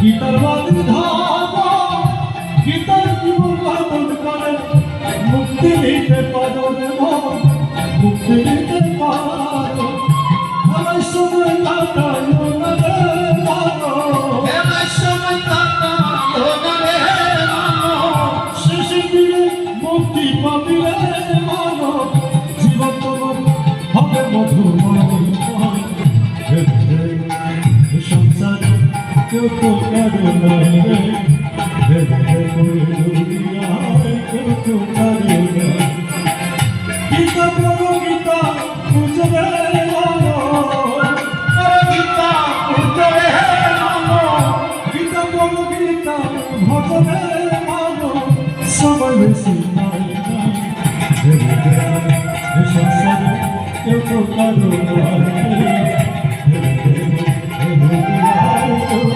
গীতার বাণী ধাম গীতার জীবন বাদন করে মুক্তি নিতে পারো রে মুক্তি নিতে পারো আমার সময় কাটাইও না রে মানো শেষে গিয়ে মুক্তি পাবি রে মানো জীবন তোমার হবে মধুময় সংসারে গীতা বড় গীতা বুঝবে মানো গীতা বুঝবে